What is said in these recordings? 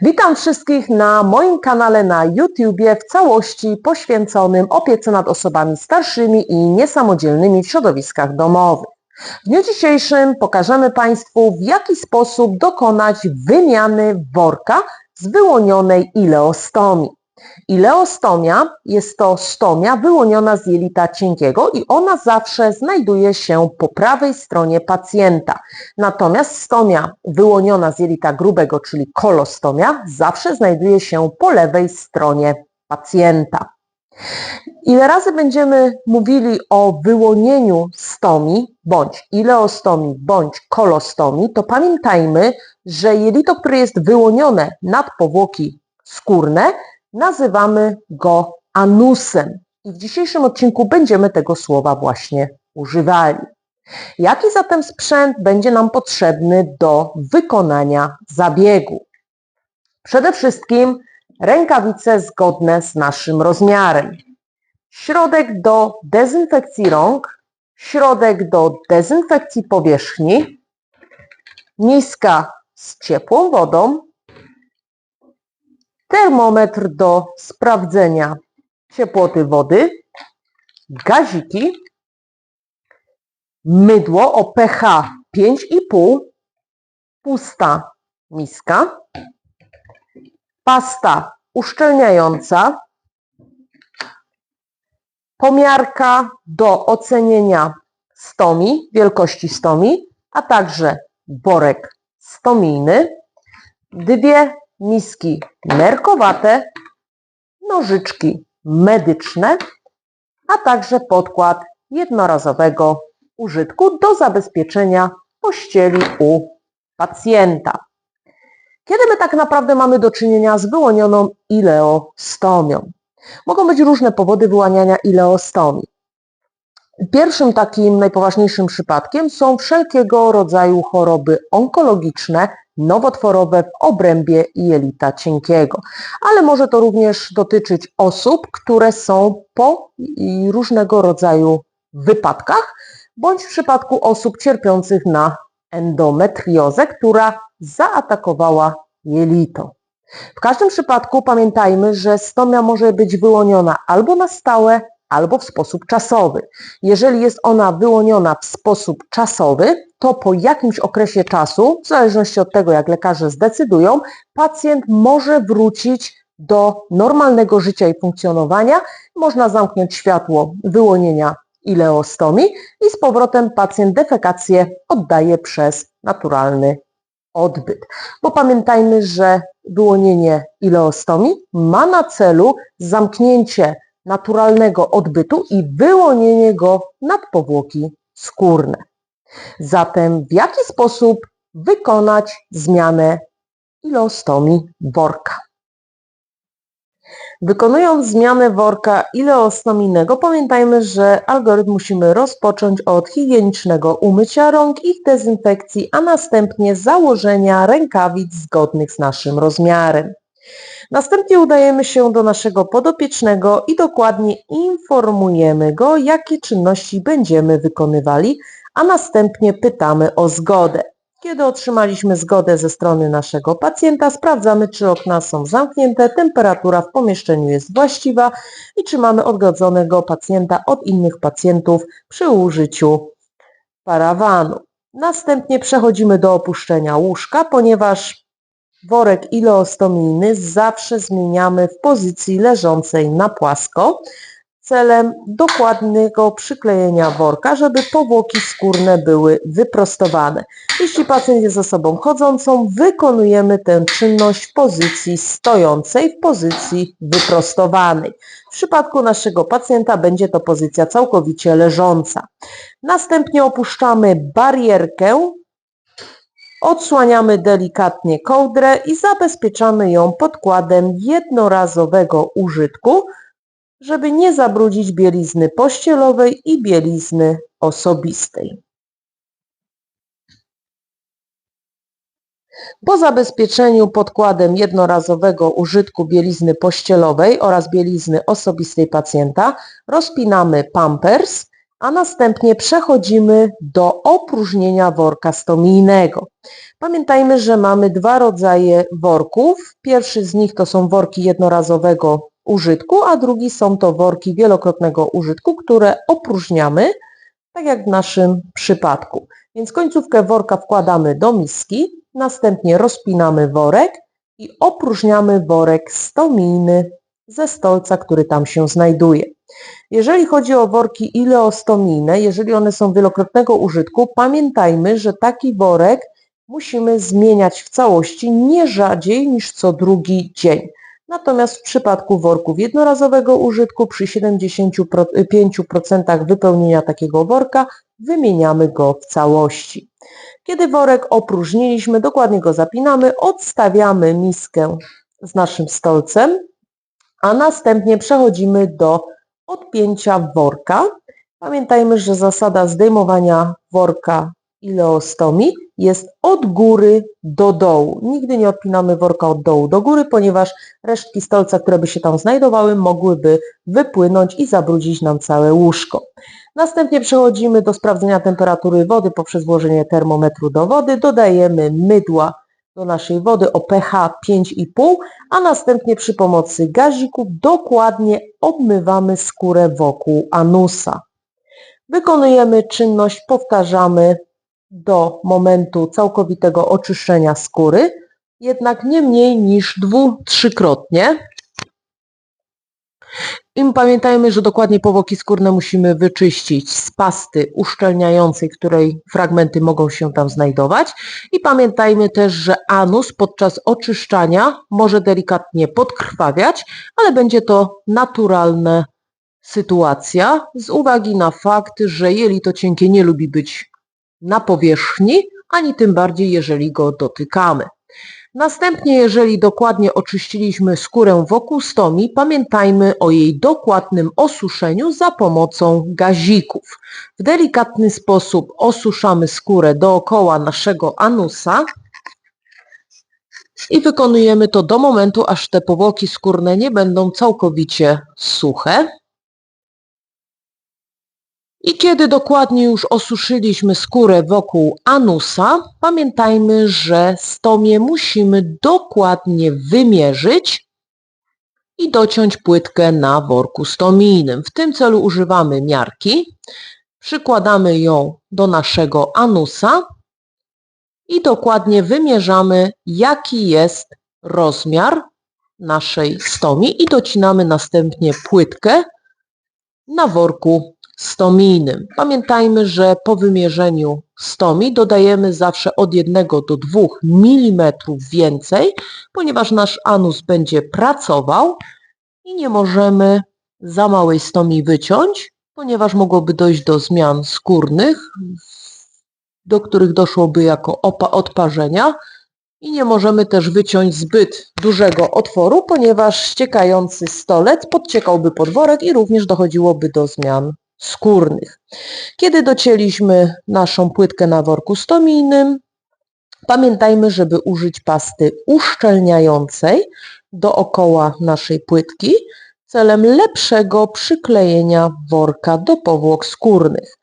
Witam wszystkich na moim kanale na YouTubie w całości poświęconym opiece nad osobami starszymi i niesamodzielnymi w środowiskach domowych. W dniu dzisiejszym pokażemy Państwu, w jaki sposób dokonać wymiany worka z wyłonionej ileostomii. Ileostomia jest to stomia wyłoniona z jelita cienkiego i ona zawsze znajduje się po prawej stronie pacjenta. Natomiast stomia wyłoniona z jelita grubego, czyli kolostomia, zawsze znajduje się po lewej stronie pacjenta. Ile razy będziemy mówili o wyłonieniu stomii, bądź ileostomii, bądź kolostomii, to pamiętajmy, że jelito, które jest wyłonione nad powłoki skórne, nazywamy go anusem. I w dzisiejszym odcinku będziemy tego słowa właśnie używali. Jaki zatem sprzęt będzie nam potrzebny do wykonania zabiegu? Przede wszystkim rękawice zgodne z naszym rozmiarem. Środek do dezynfekcji rąk, środek do dezynfekcji powierzchni, miska z ciepłą wodą, termometr do sprawdzenia ciepłoty wody, gaziki, mydło o pH 5,5, pusta miska, pasta uszczelniająca, pomiarka do ocenienia stomii, wielkości stomii, a także worek stomijny, dwie miski nerkowate, nożyczki medyczne, a także podkład jednorazowego użytku do zabezpieczenia pościeli u pacjenta. Kiedy my tak naprawdę mamy do czynienia z wyłonioną ileostomią? Mogą być różne powody wyłaniania ileostomii. Pierwszym takim najpoważniejszym przypadkiem są wszelkiego rodzaju choroby onkologiczne, nowotworowe w obrębie jelita cienkiego. Ale może to również dotyczyć osób, które są po różnego rodzaju wypadkach, bądź w przypadku osób cierpiących na endometriozę, która zaatakowała jelito. W każdym przypadku pamiętajmy, że stomia może być wyłoniona albo na stałe, albo w sposób czasowy. Jeżeli jest ona wyłoniona w sposób czasowy, to po jakimś okresie czasu, w zależności od tego, jak lekarze zdecydują, pacjent może wrócić do normalnego życia i funkcjonowania. Można zamknąć światło wyłonienia ileostomii i z powrotem pacjent defekację oddaje przez naturalny odbyt. Bo pamiętajmy, że wyłonienie ileostomii ma na celu zamknięcie naturalnego odbytu i wyłonienie go nad powłoki skórne. Zatem w jaki sposób wykonać zmianę ileostomii worka? Wykonując zmianę worka ileostomijnego, pamiętajmy, że algorytm musimy rozpocząć od higienicznego umycia rąk, ich dezynfekcji, a następnie założenia rękawic zgodnych z naszym rozmiarem. Następnie udajemy się do naszego podopiecznego i dokładnie informujemy go, jakie czynności będziemy wykonywali, a następnie pytamy o zgodę. Kiedy otrzymaliśmy zgodę ze strony naszego pacjenta, sprawdzamy, czy okna są zamknięte, temperatura w pomieszczeniu jest właściwa i czy mamy odgodzonego pacjenta od innych pacjentów przy użyciu parawanu. Następnie przechodzimy do opuszczenia łóżka, ponieważ worek ileostomijny zawsze zmieniamy w pozycji leżącej na płasko celem dokładnego przyklejenia worka, żeby powłoki skórne były wyprostowane. Jeśli pacjent jest osobą chodzącą, wykonujemy tę czynność w pozycji stojącej, w pozycji wyprostowanej. W przypadku naszego pacjenta będzie to pozycja całkowicie leżąca. Następnie opuszczamy barierkę, odsłaniamy delikatnie kołdrę i zabezpieczamy ją podkładem jednorazowego użytku, żeby nie zabrudzić bielizny pościelowej i bielizny osobistej. Po zabezpieczeniu podkładem jednorazowego użytku bielizny pościelowej oraz bielizny osobistej pacjenta rozpinamy pampers a następnie przechodzimy do opróżnienia worka stomijnego. Pamiętajmy, że mamy dwa rodzaje worków. Pierwszy z nich to są worki jednorazowego użytku, a drugi są to worki wielokrotnego użytku, które opróżniamy, tak jak w naszym przypadku. Więc końcówkę worka wkładamy do miski, następnie rozpinamy worek i opróżniamy worek stomijny ze stolca, który tam się znajduje. Jeżeli chodzi o worki ileostomijne, jeżeli one są wielokrotnego użytku, pamiętajmy, że taki worek musimy zmieniać w całości nie rzadziej niż co drugi dzień. Natomiast w przypadku worków jednorazowego użytku przy 75% wypełnienia takiego worka wymieniamy go w całości. Kiedy worek opróżniliśmy, dokładnie go zapinamy, odstawiamy miskę z naszym stolcem, a następnie przechodzimy do odpięcia worka. Pamiętajmy, że zasada zdejmowania worka ileostomii jest od góry do dołu. Nigdy nie odpinamy worka od dołu do góry, ponieważ resztki stolca, które by się tam znajdowały, mogłyby wypłynąć i zabrudzić nam całe łóżko. Następnie przechodzimy do sprawdzenia temperatury wody poprzez włożenie termometru do wody. Dodajemy mydła do naszej wody o pH 5,5, a następnie przy pomocy gazików dokładnie obmywamy skórę wokół anusa. Wykonujemy czynność, powtarzamy do momentu całkowitego oczyszczenia skóry, jednak nie mniej niż dwu, trzykrotnie. I pamiętajmy, że dokładnie powłoki skórne musimy wyczyścić z pasty uszczelniającej, której fragmenty mogą się tam znajdować. I pamiętajmy też, że anus podczas oczyszczania może delikatnie podkrwawiać, ale będzie to naturalna sytuacja z uwagi na fakt, że jelito cienkie nie lubi być na powierzchni, ani tym bardziej jeżeli go dotykamy. Następnie, jeżeli dokładnie oczyściliśmy skórę wokół stomi, pamiętajmy o jej dokładnym osuszeniu za pomocą gazików. W delikatny sposób osuszamy skórę dookoła naszego anusa i wykonujemy to do momentu, aż te powłoki skórne nie będą całkowicie suche. I kiedy dokładnie już osuszyliśmy skórę wokół anusa, pamiętajmy, że stomię musimy dokładnie wymierzyć i dociąć płytkę na worku stomijnym. W tym celu używamy miarki, przykładamy ją do naszego anusa i dokładnie wymierzamy, jaki jest rozmiar naszej stomii i docinamy następnie płytkę na worku stomijnym. Pamiętajmy, że po wymierzeniu stomii dodajemy zawsze od 1 do 2 mm więcej, ponieważ nasz anus będzie pracował i nie możemy za małej stomii wyciąć, ponieważ mogłoby dojść do zmian skórnych, do których doszłoby jako odparzenia i nie możemy też wyciąć zbyt dużego otworu, ponieważ ściekający stolec podciekałby pod worek i również dochodziłoby do zmian skórnych. Kiedy docięliśmy naszą płytkę na worku stomijnym, pamiętajmy, żeby użyć pasty uszczelniającej dookoła naszej płytki celem lepszego przyklejenia worka do powłok skórnych.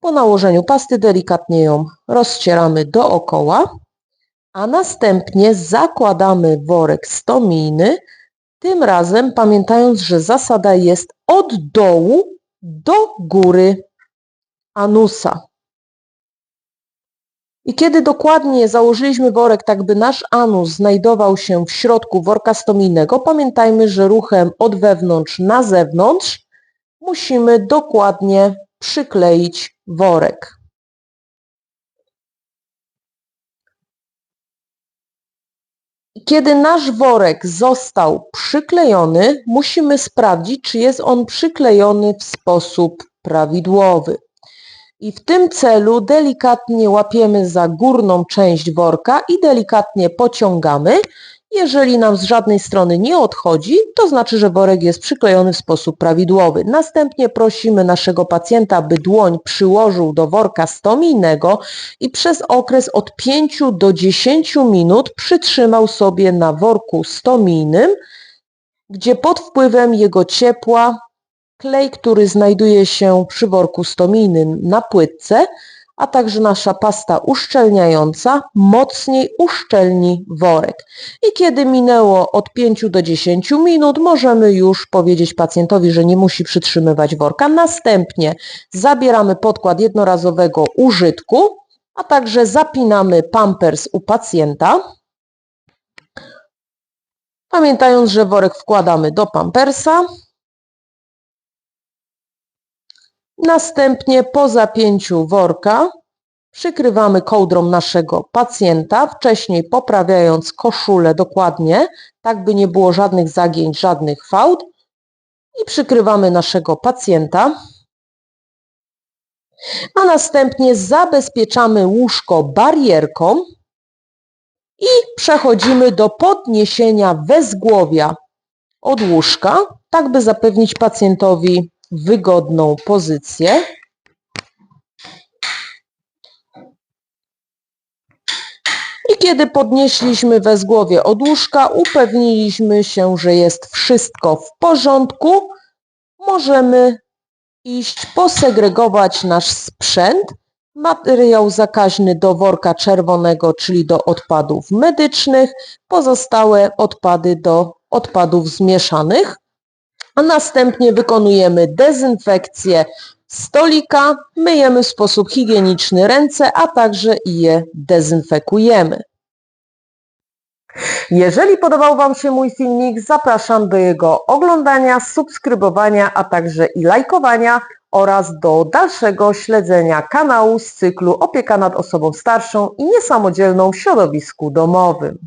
Po nałożeniu pasty delikatnie ją rozcieramy dookoła, a następnie zakładamy worek stomijny, tym razem pamiętając, że zasada jest od dołu do góry anusa. I kiedy dokładnie założyliśmy worek, tak by nasz anus znajdował się w środku worka stomijnego, pamiętajmy, że ruchem od wewnątrz na zewnątrz musimy dokładnie przykleić worek. Kiedy nasz worek został przyklejony, musimy sprawdzić, czy jest on przyklejony w sposób prawidłowy. I w tym celu delikatnie łapiemy za górną część worka i delikatnie pociągamy jeżeli nam z żadnej strony nie odchodzi, to znaczy, że worek jest przyklejony w sposób prawidłowy. Następnie prosimy naszego pacjenta, by dłoń przyłożył do worka stomijnego i przez okres od 5 do 10 minut przytrzymał sobie na worku stomijnym, gdzie pod wpływem jego ciepła klej, który znajduje się przy worku stomijnym na płytce, a także nasza pasta uszczelniająca mocniej uszczelni worek. I kiedy minęło od 5 do 10 minut, możemy już powiedzieć pacjentowi, że nie musi przytrzymywać worka. Następnie zabieramy podkład jednorazowego użytku, a także zapinamy pampers u pacjenta. Pamiętając, że worek wkładamy do pampersa. Następnie po zapięciu worka przykrywamy kołdrą naszego pacjenta, wcześniej poprawiając koszulę dokładnie, tak by nie było żadnych zagięć, żadnych fałd i przykrywamy naszego pacjenta. A następnie zabezpieczamy łóżko barierką i przechodzimy do podniesienia wezgłowia od łóżka, tak by zapewnić pacjentowi wygodną pozycję. I kiedy podnieśliśmy wezgłowie od łóżka, upewniliśmy się, że jest wszystko w porządku. Możemy iść posegregować nasz sprzęt, materiał zakaźny do worka czerwonego, czyli do odpadów medycznych, pozostałe odpady do odpadów zmieszanych a następnie wykonujemy dezynfekcję stolika, myjemy w sposób higieniczny ręce, a także je dezynfekujemy. Jeżeli podobał Wam się mój filmik, zapraszam do jego oglądania, subskrybowania, a także i lajkowania oraz do dalszego śledzenia kanału z cyklu Opieka nad osobą starszą i niesamodzielną w środowisku domowym.